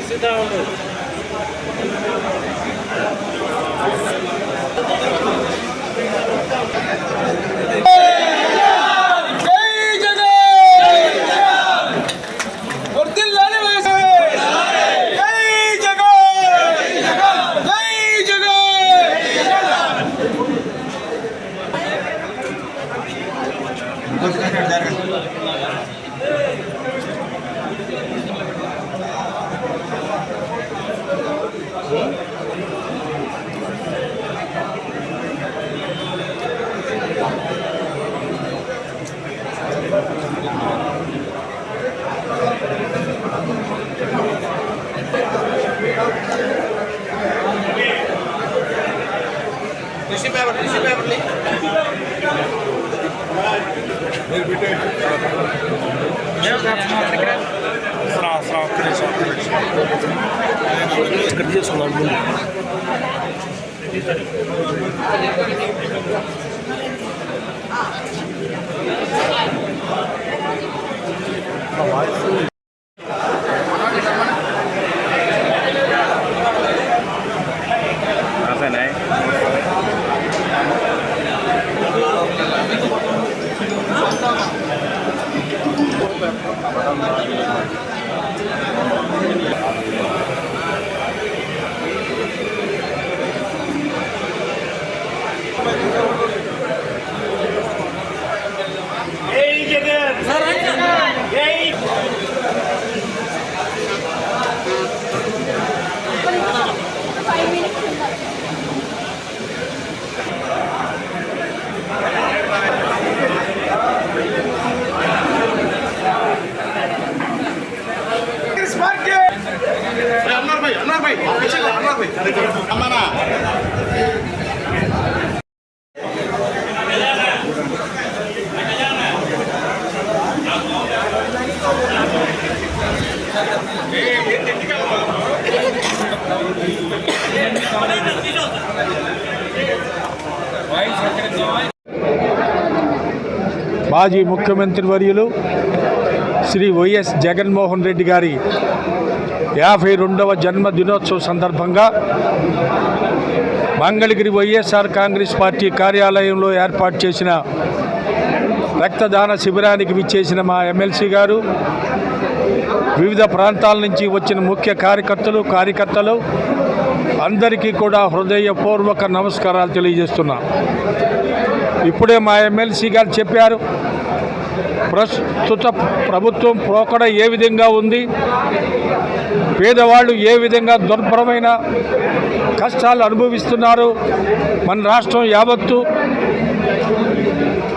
చూస్తూ ఉండు Ja vrouw, kennis, kennis. Ik heb hier zo lang doen. Ah, మాజీ ముఖ్యమంత్రి వర్యులు శ్రీ వైఎస్ జగన్మోహన్ రెడ్డి గారి యాభై రెండవ జన్మదినోత్సవం సందర్భంగా మంగళగిరి వైఎస్ఆర్ కాంగ్రెస్ పార్టీ కార్యాలయంలో ఏర్పాటు చేసిన రక్తదాన శిబిరానికి విచ్చేసిన మా ఎమ్మెల్సీ గారు వివిధ ప్రాంతాల నుంచి వచ్చిన ముఖ్య కార్యకర్తలు కార్యకర్తలు అందరికీ కూడా హృదయపూర్వక నమస్కారాలు తెలియజేస్తున్నాం. ఇప్పుడే మా ఎమ్మెల్సీ గారు చెప్పారు ప్రస్తుత ప్రభుత్వం పోకడ ఏ విధంగా ఉంది పేదవాళ్ళు ఏ విధంగా దుర్భరమైన కష్టాలు అనుభవిస్తున్నారు మన రాష్ట్రం యావత్తు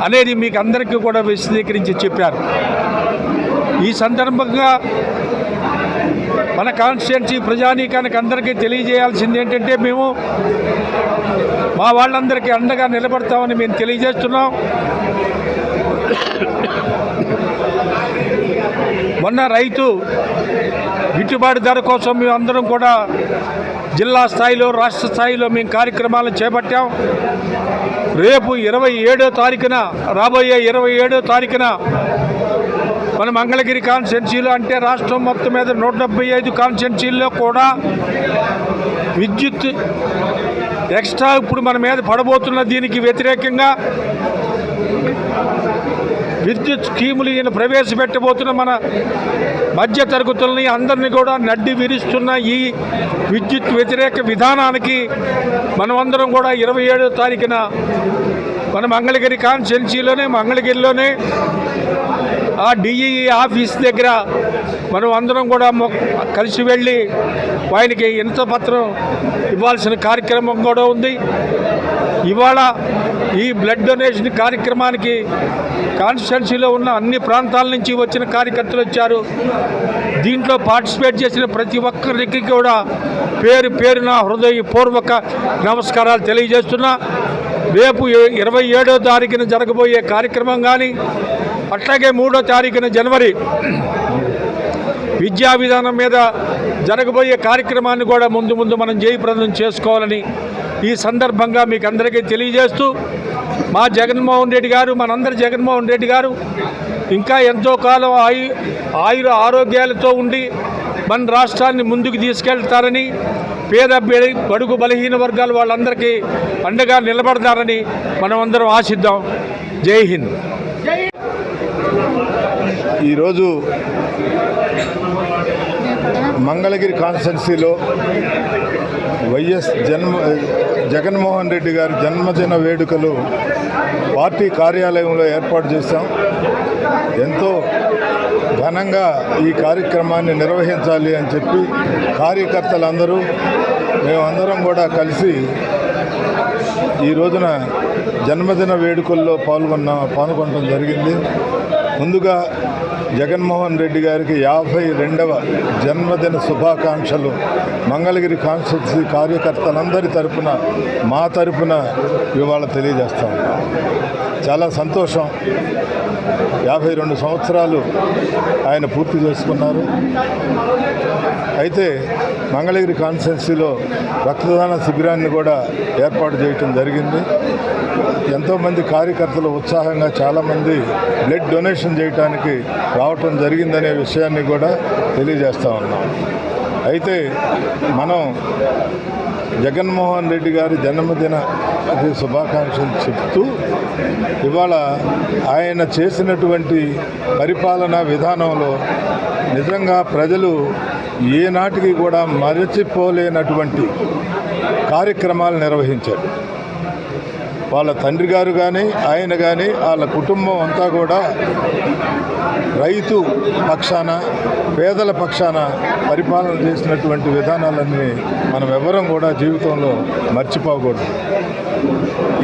అనేది మీకు అందరికీ కూడా విశదీకరించి చెప్పారు. ఈ సందర్భంగా మన కాన్స్టిట్యున్సీ ప్రజానీకానికి అందరికీ తెలియజేయాల్సింది ఏంటంటే మేము మా వాళ్ళందరికీ అండగా నిలబడతామని మేము తెలియజేస్తున్నాం. మొన్న రైతు గిట్టుబాటు ధర కోసం మేము అందరం కూడా జిల్లా స్థాయిలో రాష్ట్ర స్థాయిలో మేము కార్యక్రమాలను చేపట్టాం. రేపు ఇరవై ఏడో తారీఖున రాబోయే ఇరవై ఏడో తారీఖున మన మంగళగిరి కాన్స్టెన్సీలో అంటే రాష్ట్రం మొత్తం మీద నూట డెబ్బై ఐదు కాన్స్టెన్సీల్లో కూడా విద్యుత్ ఎక్స్ట్రా ఇప్పుడు మన మీద పడబోతున్న దీనికి వ్యతిరేకంగా విద్యుత్ స్కీములు ఈయన ప్రవేశపెట్టబోతున్న మన మధ్య తరగతుల్ని అందరినీ కూడా నడ్డి విరుస్తున్న ఈ విద్యుత్ వ్యతిరేక విధానానికి మనమందరం కూడా ఇరవై ఏడో తారీఖున మన మంగళగిరి కాన్స్టెన్సీలోనే మంగళగిరిలోనే ఆ డిఈఈ ఆఫీస్ దగ్గర మనం అందరం కూడా కలిసి వెళ్ళి ఆయనకి ఇంత పత్రం ఇవ్వాల్సిన కార్యక్రమం కూడా ఉంది. ఇవాళ ఈ బ్లడ్ డొనేషన్ కార్యక్రమానికి కాన్స్టిట్యున్సీలో ఉన్న అన్ని ప్రాంతాల నుంచి వచ్చిన కార్యకర్తలు వచ్చారు. దీంట్లో పార్టిసిపేట్ చేసిన ప్రతి ఒక్కరికి కూడా పేరు పేరున హృదయపూర్వక నమస్కారాలు తెలియజేస్తున్నా. రేపు ఇరవై ఏడో తారీఖున జరగబోయే కార్యక్రమం కానీ అట్లాగే మూడో తారీఖున జనవరి విద్యా విధానం మీద జరగబోయే కార్యక్రమాన్ని కూడా ముందు ముందు మనం జయప్రదం చేసుకోవాలని ఈ సందర్భంగా మీకు అందరికీ తెలియజేస్తూ మా జగన్మోహన్ రెడ్డి గారు మనందరి జగన్మోహన్ రెడ్డి గారు ఇంకా ఎంతో కాలం ఆయు ఆయుర ఆరోగ్యాలతో ఉండి మన రాష్ట్రాన్ని ముందుకు తీసుకెళ్తారని పేద బడుగు బలహీన వర్గాల వాళ్ళందరికీ అండగా నిలబడతారని మనం అందరం ఆశిద్దాం. జై హింద్. ఈరోజు మంగళగిరి కాన్స్టెన్సీలో వైఎస్ జన్మ జగన్మోహన్ రెడ్డి గారి జన్మదిన వేడుకలు పార్టీ కార్యాలయంలో ఏర్పాటు చేశాం. ఎంతో ఘనంగా ఈ కార్యక్రమాన్ని నిర్వహించాలి అని చెప్పి కార్యకర్తలందరూ మేమందరం కూడా కలిసి ఈ రోజున జన్మదిన వేడుకల్లో పాల్గొన్న పాల్గొనడం జరిగింది. ముందుగా జగన్మోహన్ రెడ్డి గారికి యాభై రెండవ జన్మదిన శుభాకాంక్షలు. మంగళగిరి కాన్స్టిట్యూన్సీ కార్యకర్తలందరి తరపున మా తరపున ఇవాళ తెలియజేస్తాం చాలా సంతోషం. యాభై రెండు సంవత్సరాలు ఆయన పూర్తి చేసుకున్నారు. అయితే మంగళగిరి కాన్స్టెన్సీలో రక్తదాన శిబిరాన్ని కూడా ఏర్పాటు చేయటం జరిగింది. ఎంతోమంది కార్యకర్తలు ఉత్సాహంగా చాలామంది బ్లడ్ డొనేషన్ చేయడానికి రావటం జరిగిందనే విషయాన్ని కూడా తెలియజేస్తూ ఉన్నాం. అయితే మనం జగన్మోహన్ రెడ్డి గారి జన్మదిన అది శుభాకాంక్షలు చెప్తూ ఇవాళ ఆయన చేసినటువంటి పరిపాలనా విధానంలో నిజంగా ప్రజలు ఏనాటికి కూడా మరచిపోలేనటువంటి కార్యక్రమాలు నిర్వహించారు. వాళ్ళ తండ్రి గారు కానీ ఆయన కానీ వాళ్ళ కుటుంబం అంతా కూడా రైతు పక్షాన పేదల పక్షాన పరిపాలన చేసినటువంటి విధానాలన్నీ మనం ఎవరం కూడా జీవితంలో మర్చిపోకూడదు.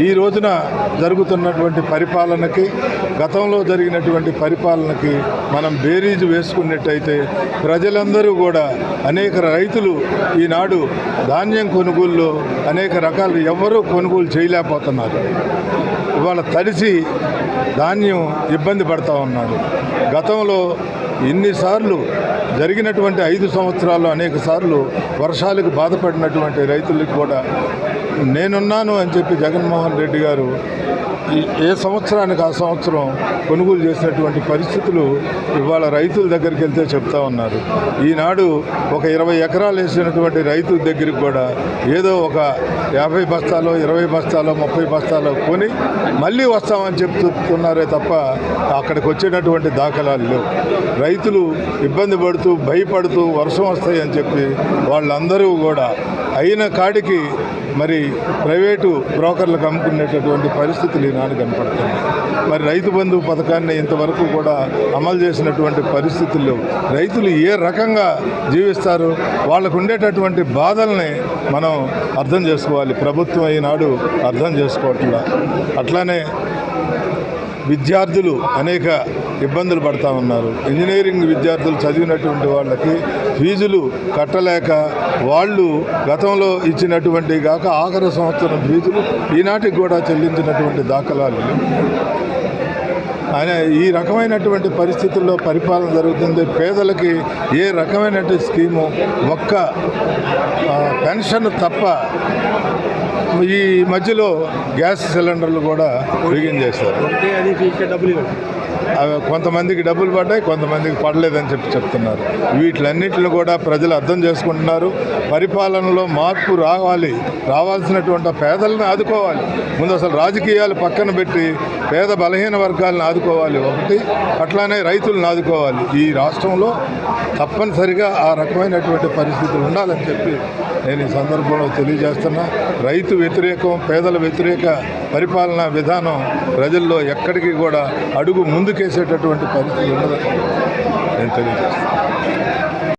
ఈ రోజున జరుగుతున్నటువంటి పరిపాలనకి గతంలో జరిగినటువంటి పరిపాలనకి మనం బేరీజు వేసుకున్నట్టయితే ప్రజలందరూ కూడా అనేక రైతులు ఈనాడు ధాన్యం కొనుగోలులో అనేక రకాలు ఎవరూ కొనుగోలు చేయలేకపోతున్నారు. ఇవాళ తడిసి ధాన్యం ఇబ్బంది పడతా ఉన్నారు. గతంలో ఇన్నిసార్లు జరిగినటువంటి ఐదు సంవత్సరాల్లో అనేక సార్లు వర్షాలకు బాధపడినటువంటి రైతులకు కూడా నేనున్నాను అని చెప్పి జగన్మోహన్ రెడ్డి గారు ఈ ఏ సంవత్సరానికి ఆ సంవత్సరం కొనుగోలు చేసినటువంటి పరిస్థితులు ఇవాళ రైతుల దగ్గరికి వెళ్తే చెప్తా ఉన్నారు. ఈనాడు ఒక ఇరవై ఎకరాలు వేసినటువంటి రైతు దగ్గరికి కూడా ఏదో ఒక యాభై బస్తాలో ఇరవై బస్తాలో ముప్పై బస్తాలో కొని మళ్ళీ వస్తామని చెప్తున్నారే తప్ప అక్కడికి వచ్చేటటువంటి దాఖలాలు లేవు. రైతులు ఇబ్బంది పడుతూ భయపడుతూ వర్షం వస్తాయని చెప్పి వాళ్ళందరూ కూడా అయిన కాడికి మరి ప్రైవేటు బ్రోకర్లకు అమ్ముకునేటటువంటి పరిస్థితులు ఈనాడు కనపడుతుంది మరి రైతు బంధు పథకాన్ని ఇంతవరకు కూడా అమలు చేసినటువంటి పరిస్థితుల్లో రైతులు ఏ రకంగా జీవిస్తారు? వాళ్ళకు ఉండేటటువంటి బాధల్ని మనం అర్థం చేసుకోవాలి. ప్రభుత్వం ఈనాడు అర్థం చేసుకోవట్లా. అట్లానే విద్యార్థులు అనేక ఇబ్బందులు పడతా ఉన్నారు. ఇంజనీరింగ్ విద్యార్థులు చదివినటువంటి వాళ్ళకి ఫీజులు కట్టలేక వాళ్ళు గతంలో ఇచ్చినటువంటి కాక ఆఖరి సంవత్సరం ఫీజులు ఈనాటికి కూడా చెల్లించినటువంటి దాఖలాలు ఆయన ఈ రకమైనటువంటి పరిస్థితుల్లో పరిపాలన జరుగుతుంది. పేదలకి ఏ రకమైనటువంటి స్కీము ఒక్క పెన్షన్ తప్ప ఈ మధ్యలో గ్యాస్ సిలిండర్లు కూడా బిగించేశారు అంటే అవి కొంతమందికి డబ్బులు పడ్డాయి కొంతమందికి పడలేదని చెప్పి చెప్తున్నారు. వీటిలన్నింటిని కూడా ప్రజలు అర్థం చేసుకుంటున్నారు. పరిపాలనలో మార్పు రావాలి రావాల్సినటువంటి పేదలను ఆదుకోవాలి. ముందు అసలు రాజకీయాలు పక్కన పెట్టి పేద బలహీన వర్గాలను ఆదుకోవాలి ఒకటి అట్లానే రైతులను ఆదుకోవాలి. ఈ రాష్ట్రంలో తప్పనిసరిగా ఆ రకమైనటువంటి పరిస్థితులు ఉండాలని చెప్పి నేను ఈ సందర్భంలో తెలియజేస్తున్నా. రైతు వ్యతిరేకం పేదల వ్యతిరేక పరిపాలనా విధానం ప్రజల్లో ఎక్కడికి కూడా అడుగు ముందు ముందుకేసేటటువంటి పరిస్థితి ఉండదు నేను తెలియజేస్తాను